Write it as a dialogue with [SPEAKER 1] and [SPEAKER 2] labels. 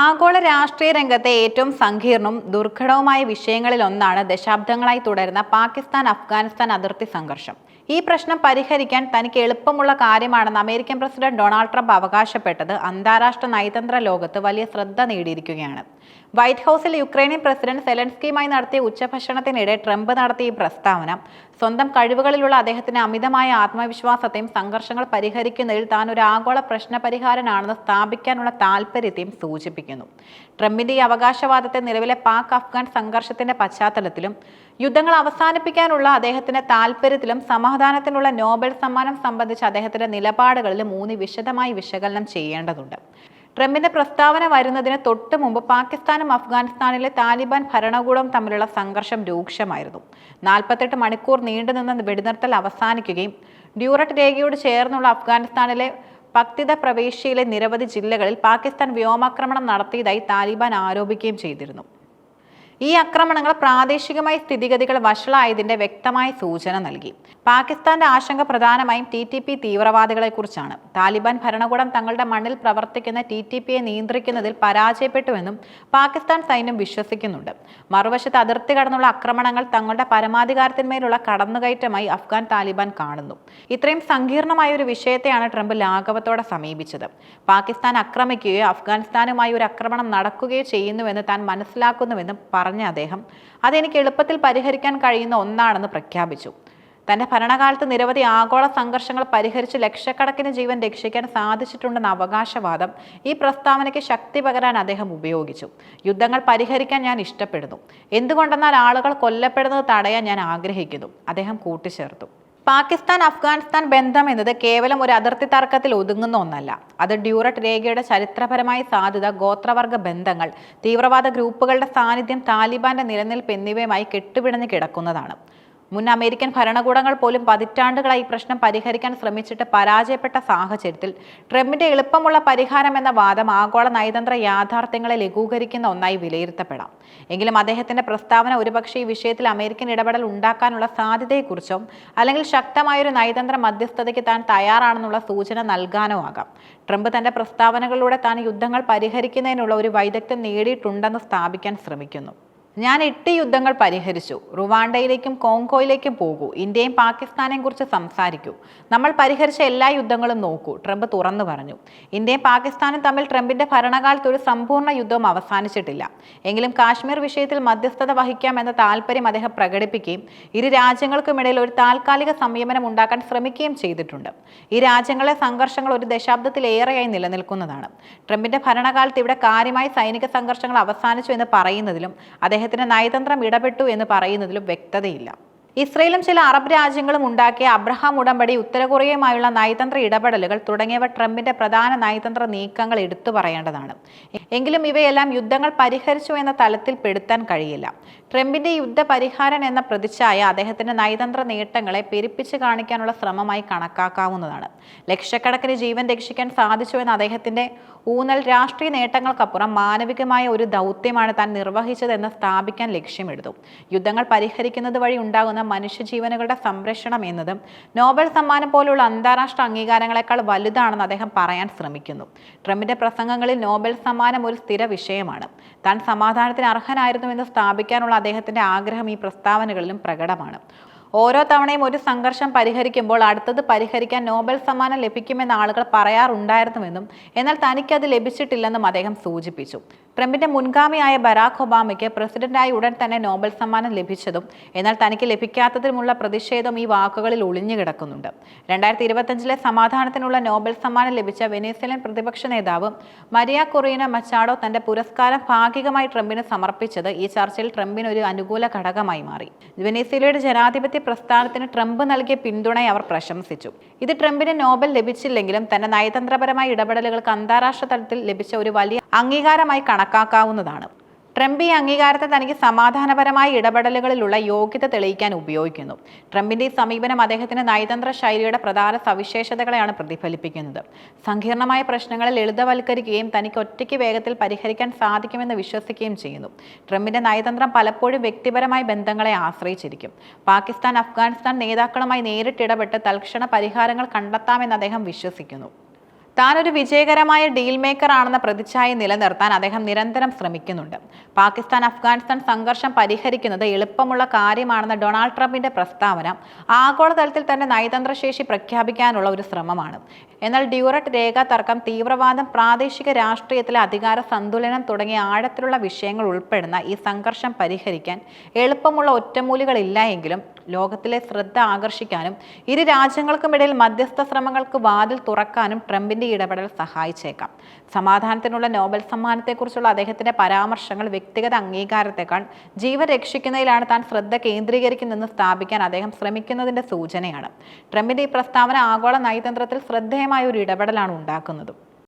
[SPEAKER 1] ആഗോള രാഷ്ട്രീയ രംഗത്തെ ഏറ്റവും സങ്കീർണവും ദുർഘടവുമായ വിഷയങ്ങളിൽ ഒന്നാണ് ദശാബ്ദങ്ങളായി തുടരുന്ന പാകിസ്ഥാൻ അഫ്ഗാനിസ്ഥാൻ അതിർത്തി സംഘർഷം. ഈ പ്രശ്നം പരിഹരിക്കാൻ തനിക്ക് എളുപ്പമുള്ള കാര്യമാണെന്ന് അമേരിക്കൻ പ്രസിഡന്റ് ഡൊണാൾഡ് ട്രംപ് അവകാശപ്പെട്ടത് അന്താരാഷ്ട്ര നയതന്ത്ര ലോകത്ത് വലിയ ശ്രദ്ധ നേടിയിരിക്കുകയാണ്. വൈറ്റ് ഹൗസിൽ യുക്രൈനിയൻ പ്രസിഡന്റ് സെലൻസ്കിയുമായി നടത്തിയ ഉച്ചഭക്ഷണത്തിനിടെ ട്രംപ് നടത്തിയ ഈ പ്രസ്താവന. സ്വന്തം കഴിവുകളിലുള്ള അദ്ദേഹത്തിന് അമിതമായ ആത്മവിശ്വാസത്തെയും സംഘർഷങ്ങൾ പരിഹരിക്കുന്നതിൽ താൻ ഒരു ആഗോള പ്രശ്ന പരിഹാരനാണെന്ന് സ്ഥാപിക്കാനുള്ള താൽപ്പര്യത്തെയും സൂചിപ്പിക്കുന്നു. ട്രംപിന്റെ ഈ അവകാശവാദത്തെ നിലവിലെ പാക് അഫ്ഗാൻ സംഘർഷത്തിന്റെ പശ്ചാത്തലത്തിലും യുദ്ധങ്ങൾ അവസാനിപ്പിക്കാനുള്ള അദ്ദേഹത്തിന്റെ താൽപ്പര്യത്തിലും സമാധാനത്തിനുള്ള നോബൽ സമ്മാനം സംബന്ധിച്ച് അദ്ദേഹത്തിന്റെ നിലപാടുകളിലും മൂന്ന് വിശദമായി വിശകലനം ചെയ്യേണ്ടതുണ്ട്. ട്രംപിന്റെ പ്രസ്താവന വരുന്നതിന് തൊട്ട് മുമ്പ് പാകിസ്ഥാനും അഫ്ഗാനിസ്ഥാനിലെ താലിബാൻ ഭരണകൂടവും തമ്മിലുള്ള സംഘർഷം രൂക്ഷമായിരുന്നു. നാൽപ്പത്തെട്ട് മണിക്കൂർ നീണ്ടുനിന്ന വെടിനിർത്തൽ അവസാനിക്കുകയും ഡ്യൂററ്റ് രേഖയോട് ചേർന്നുള്ള അഫ്ഗാനിസ്ഥാനിലെ പക്തിത പ്രവേശ്യയിലെ നിരവധി ജില്ലകളിൽ പാകിസ്ഥാൻ വ്യോമാക്രമണം നടത്തിയതായി താലിബാൻ ആരോപിക്കുകയും ചെയ്തിരുന്നു. ഈ ആക്രമണങ്ങൾ പ്രാദേശികമായി സ്ഥിതിഗതികൾ വഷളായതിന്റെ വ്യക്തമായ സൂചന നൽകി. പാകിസ്ഥാന്റെ ആശങ്ക പ്രധാനമായും ടി ടി പി തീവ്രവാദികളെക്കുറിച്ചാണ് താലിബാൻ ഭരണകൂടം തങ്ങളുടെ മണ്ണിൽ പ്രവർത്തിക്കുന്ന ടി ടി പിയെ നിയന്ത്രിക്കുന്നതിൽ പരാജയപ്പെട്ടുവെന്നും പാകിസ്ഥാൻ സൈന്യം വിശ്വസിക്കുന്നുണ്ട്. മറുവശത്ത് അതിർത്തി കടന്നുള്ള ആക്രമണങ്ങൾ തങ്ങളുടെ പരമാധികാരത്തിന്മേലുള്ള കടന്നുകയറ്റമായി അഫ്ഗാൻ താലിബാൻ കാണുന്നു. ഇത്രയും സങ്കീർണമായ ഒരു വിഷയത്തെയാണ് ട്രംപ് ലാഘവത്തോടെ സമീപിച്ചത്. പാകിസ്ഥാൻ ആക്രമിക്കുകയോ അഫ്ഗാനിസ്ഥാനുമായി ഒരു ആക്രമണം നടക്കുകയോ ചെയ്യുന്നുവെന്ന് താൻ മനസ്സിലാക്കുന്നുവെന്നും പറഞ്ഞ അദ്ദേഹം അതെനിക്ക് എളുപ്പത്തിൽ പരിഹരിക്കാൻ കഴിയുന്ന ഒന്നാണെന്ന് പ്രഖ്യാപിച്ചു. തന്റെ ഭരണകാലത്ത് നിരവധി ആഗോള സംഘർഷങ്ങൾ പരിഹരിച്ച് ലക്ഷക്കണക്കിന് ജീവൻ രക്ഷിക്കാൻ സാധിച്ചിട്ടുണ്ടെന്ന അവകാശവാദം ഈ പ്രസ്താവനയ്ക്ക് ശക്തി പകരാൻ അദ്ദേഹം ഉപയോഗിച്ചു. യുദ്ധങ്ങൾ പരിഹരിക്കാൻ ഞാൻ ഇഷ്ടപ്പെടുന്നു. എന്തുകൊണ്ടെന്നാൽ ആളുകൾ കൊല്ലപ്പെടുന്നത് തടയാൻ ഞാൻ ആഗ്രഹിക്കുന്നു. അദ്ദേഹം കൂട്ടിച്ചേർത്തു. പാകിസ്ഥാൻ അഫ്ഗാനിസ്ഥാൻ ബന്ധം എന്നത് കേവലം ഒരു അതിർത്തി തർക്കത്തിൽ ഒതുങ്ങുന്ന ഒന്നല്ല. അത് ഡ്യൂററ്റ് രേഖയുടെ ചരിത്രപരമായ സാധ്യത ഗോത്രവർഗ ബന്ധങ്ങൾ തീവ്രവാദ ഗ്രൂപ്പുകളുടെ സാന്നിധ്യം താലിബാന്റെ നിലനിൽപ്പ് എന്നിവയുമായി കെട്ടുപിണഞ്ഞ് കിടക്കുന്നതാണ്. മുൻ അമേരിക്കൻ ഭരണകൂടങ്ങൾ പോലും പതിറ്റാണ്ടുകളായി പ്രശ്നം പരിഹരിക്കാൻ ശ്രമിച്ചിട്ട് പരാജയപ്പെട്ട സാഹചര്യത്തിൽ ട്രംപിന്റെ എളുപ്പമുള്ള പരിഹാരം എന്ന വാദം ആഗോള നയതന്ത്ര യാഥാർത്ഥ്യങ്ങളെ ലഘൂകരിക്കുന്ന ഒന്നായി വിലയിരുത്തപ്പെടാം. എങ്കിലും അദ്ദേഹത്തിന്റെ പ്രസ്താവന ഒരുപക്ഷെ ഈ വിഷയത്തിൽ അമേരിക്കൻ ഇടപെടൽ ഉണ്ടാക്കാനുള്ള സാധ്യതയെക്കുറിച്ചോ അല്ലെങ്കിൽ ശക്തമായൊരു നയതന്ത്ര മധ്യസ്ഥതയ്ക്ക് താൻ തയ്യാറാണെന്നുള്ള സൂചന നൽകാനോ ആകാം. ട്രംപ് തന്റെ പ്രസ്താവനകളിലൂടെ താൻ യുദ്ധങ്ങൾ പരിഹരിക്കുന്നതിനുള്ള ഒരു വൈദഗ്ധ്യം നേടിയിട്ടുണ്ടെന്ന് സ്ഥാപിക്കാൻ ശ്രമിക്കുന്നു. ഞാൻ എട്ട് യുദ്ധങ്ങൾ പരിഹരിച്ചു. റുവാണ്ടയിലേക്കും കോങ്കോയിലേക്കും പോകൂ. ഇന്ത്യയും പാകിസ്ഥാനെയും കുറിച്ച് സംസാരിക്കൂ. നമ്മൾ പരിഹരിച്ച എല്ലാ യുദ്ധങ്ങളും നോക്കൂ. ട്രംപ് തുറന്നു പറഞ്ഞു. ഇന്ത്യയും പാകിസ്ഥാനും തമ്മിൽ ട്രംപിന്റെ ഭരണകാലത്ത് ഒരു സമ്പൂർണ യുദ്ധവും അവസാനിച്ചിട്ടില്ല. എങ്കിലും കാശ്മീർ വിഷയത്തിൽ മധ്യസ്ഥത വഹിക്കാം എന്ന താല്പര്യം അദ്ദേഹം പ്രകടിപ്പിക്കുകയും ഇരു രാജ്യങ്ങൾക്കുമിടയിൽ ഒരു താൽക്കാലിക സംയമനം ഉണ്ടാക്കാൻ ശ്രമിക്കുകയും ചെയ്തിട്ടുണ്ട്. ഈ രാജ്യങ്ങളെ സംഘർഷങ്ങൾ ഒരു ദശാബ്ദത്തിലേറെയായി നിലനിൽക്കുന്നതാണ്. ട്രംപിന്റെ ഭരണകാലത്ത് ഇവിടെ കാര്യമായി സൈനിക സംഘർഷങ്ങൾ അവസാനിച്ചു എന്ന് പറയുന്നതിലും അദ്ദേഹത്തിന്റെ നയതന്ത്രം ഇടപെട്ടു എന്ന് പറയുന്നതിലും വ്യക്തതയില്ല. ഇസ്രയേലും ചില അറബ് രാജ്യങ്ങളും ഉണ്ടാക്കിയ അബ്രഹാം ഉടമ്പടി ഉത്തര കൊറിയയുമായുള്ള നയതന്ത്ര ഇടപെടലുകൾ തുടങ്ങിയവ ട്രംപിന്റെ പ്രധാന നയതന്ത്ര നീക്കങ്ങൾ എടുത്തു പറയേണ്ടതാണ്. എങ്കിലും ഇവയെല്ലാം യുദ്ധങ്ങൾ പരിഹരിച്ചു എന്ന തലത്തിൽ പെടുത്താൻ കഴിയില്ല. ട്രംപിന്റെ യുദ്ധ പരിഹാരം എന്ന പ്രതിച്ഛായ അദ്ദേഹത്തിന്റെ നയതന്ത്ര നേട്ടങ്ങളെ പെരുപ്പിച്ച് കാണിക്കാനുള്ള ശ്രമമായി കണക്കാക്കാവുന്നതാണ്. ലക്ഷക്കണക്കിന് ജീവൻ രക്ഷിക്കാൻ സാധിച്ചു എന്ന അദ്ദേഹത്തിന്റെ ഊന്നൽ രാഷ്ട്രീയ നേട്ടങ്ങൾക്കപ്പുറം മാനവികമായ ഒരു ദൗത്യമാണ് താൻ നിർവഹിച്ചതെന്ന് സ്ഥാപിക്കാൻ ലക്ഷ്യമെടുത്തു യുദ്ധങ്ങൾ പരിഹരിക്കുന്നത് വഴി ഉണ്ടാകുന്ന മനുഷ്യജീവനുകളുടെ സംരക്ഷണം എന്നതും നോബൽ സമ്മാനം പോലുള്ള അന്താരാഷ്ട്ര അംഗീകാരങ്ങളെക്കാൾ വലുതാണെന്ന് അദ്ദേഹം പറയാൻ ശ്രമിക്കുന്നു. ട്രംപിന്റെ പ്രസംഗങ്ങളിൽ നോബൽ സമ്മാനം ഒരു സ്ഥിര വിഷയമാണ്. താൻ സമാധാനത്തിന് അർഹനായിരുന്നുവെന്ന് സ്ഥാപിക്കാനുള്ള അദ്ദേഹത്തിന്റെ ആഗ്രഹം ഈ പ്രസ്താവനകളിലും പ്രകടമാണ്. ഓരോ തവണയും ഒരു സംഘർഷം പരിഹരിക്കുമ്പോൾ അടുത്തത് പരിഹരിക്കാൻ നോബൽ സമ്മാനം ലഭിക്കുമെന്ന് ആളുകൾ പറയാറുണ്ടായിരുന്നുവെന്നും എന്നാൽ തനിക്കത് ലഭിച്ചിട്ടില്ലെന്നും അദ്ദേഹം സൂചിപ്പിച്ചു. ട്രംപിന്റെ മുൻഗാമിയായ ബരാഖ് ഒബാമയ്ക്ക് പ്രസിഡന്റായി ഉടൻ തന്നെ നോബൽ സമ്മാനം ലഭിച്ചതും എന്നാൽ തനിക്ക് ലഭിക്കാത്തതിനുമുള്ള പ്രതിഷേധം ഈ വാക്കുകളിൽ ഒളിഞ്ഞു കിടക്കുന്നുണ്ട്. രണ്ടായിരത്തി ഇരുപത്തഞ്ചിലെ സമാധാനത്തിനുള്ള നോബൽ സമ്മാനം ലഭിച്ച വെനേസ്വലൻ പ്രതിപക്ഷ നേതാവ് മരിയ കൊറീന മച്ചാഡോ തന്റെ പുരസ്കാരം ഭാഗികമായി ട്രംപിന് സമർപ്പിച്ചത് ഈ ചർച്ചയിൽ ട്രംപിന് ഒരു അനുകൂല ഘടകമായി മാറി. വെനേസ്വലയുടെ ജനാധിപത്യ പ്രസ്ഥാനത്തിന് ട്രംപ് നൽകിയ പിന്തുണയെ അവർ പ്രശംസിച്ചു. ഇത് ട്രംപിന് നോബൽ ലഭിച്ചില്ലെങ്കിലും തന്റെ നയതന്ത്രപരമായ ഇടപെടലുകൾക്ക് അന്താരാഷ്ട്ര തലത്തിൽ ലഭിച്ച ഒരു വലിയ അംഗീകാരമായി കണക്കാക്കാവുന്നതാണ്. ട്രംപ് ഈ അംഗീകാരത്തെ തനിക്ക് സമാധാനപരമായ ഇടപെടലുകളിലുള്ള യോഗ്യത തെളിയിക്കാൻ ഉപയോഗിക്കുന്നു. ട്രംപിന്റെ ഈ സമീപനം അദ്ദേഹത്തിന്റെ നയതന്ത്ര ശൈലിയുടെ പ്രധാന സവിശേഷതകളെയാണ് പ്രതിഫലിപ്പിക്കുന്നത്. സങ്കീർണമായ പ്രശ്നങ്ങളെ ലളിതവൽക്കരിക്കുകയും തനിക്ക് ഒറ്റയ്ക്ക് വേഗത്തിൽ പരിഹരിക്കാൻ സാധിക്കുമെന്ന് വിശ്വസിക്കുകയും ചെയ്യുന്നു. ട്രംപിന്റെ നയതന്ത്രം പലപ്പോഴും വ്യക്തിപരമായ ബന്ധങ്ങളെ ആശ്രയിച്ചിരിക്കും. പാകിസ്ഥാൻ അഫ്ഗാനിസ്ഥാൻ നേതാക്കളുമായി നേരിട്ടിടപെട്ട് തൽക്ഷണ പരിഹാരങ്ങൾ കണ്ടെത്താമെന്ന് അദ്ദേഹം വിശ്വസിക്കുന്നു. താനൊരു വിജയകരമായ ഡീൽ മേക്കർ ആണെന്ന പ്രതിച്ഛായ നിലനിർത്താൻ അദ്ദേഹം നിരന്തരം ശ്രമിക്കുന്നുണ്ട്. പാകിസ്ഥാൻ അഫ്ഗാനിസ്ഥാൻ സംഘർഷം പരിഹരിക്കുന്നത് എളുപ്പമുള്ള കാര്യമാണെന്ന ഡൊണാൾഡ് ട്രംപിന്റെ പ്രസ്താവന ആഗോളതലത്തിൽ തന്നെ നയതന്ത്ര ശേഷി പ്രഖ്യാപിക്കാനുള്ള ഒരു ശ്രമമാണ്. എന്നാൽ ഡ്യൂററ്റ് രേഖ തർക്കം തീവ്രവാദം പ്രാദേശിക രാഷ്ട്രീയത്തിലെ അധികാര സന്തുലനം തുടങ്ങിയ ആഴത്തിലുള്ള വിഷയങ്ങൾ ഉൾപ്പെടുന്ന ഈ സംഘർഷം പരിഹരിക്കാൻ എളുപ്പമുള്ള ഒറ്റമൂലികളില്ല എങ്കിലും ലോകത്തിലെ ശ്രദ്ധ ആകർഷിക്കാനും ഇരു രാജ്യങ്ങൾക്കുമിടയിൽ മധ്യസ്ഥ ശ്രമങ്ങൾക്ക് വാതിൽ തുറക്കാനും ട്രംപിന്റെ ഇടപെടൽ സഹായിച്ചേക്കാം. സമാധാനത്തിനുള്ള നോബൽ സമ്മാനത്തെക്കുറിച്ചുള്ള അദ്ദേഹത്തിന്റെ പരാമർശങ്ങൾ വ്യക്തിഗത അംഗീകാരത്തെക്കാൾ ജീവൻ രക്ഷിക്കുന്നതിലാണ് താൻ ശ്രദ്ധ കേന്ദ്രീകരിക്കുന്നതെന്ന് സ്ഥാപിക്കാൻ അദ്ദേഹം ശ്രമിക്കുന്നതിന്റെ സൂചനയാണ്. ട്രംപിന്റെ ഈ പ്രസ്താവന ആഗോള നയതന്ത്രത്തിൽ ശ്രദ്ധേയമായ ഒരു ഇടപെടലാണ് ഉണ്ടാക്കുന്നത്.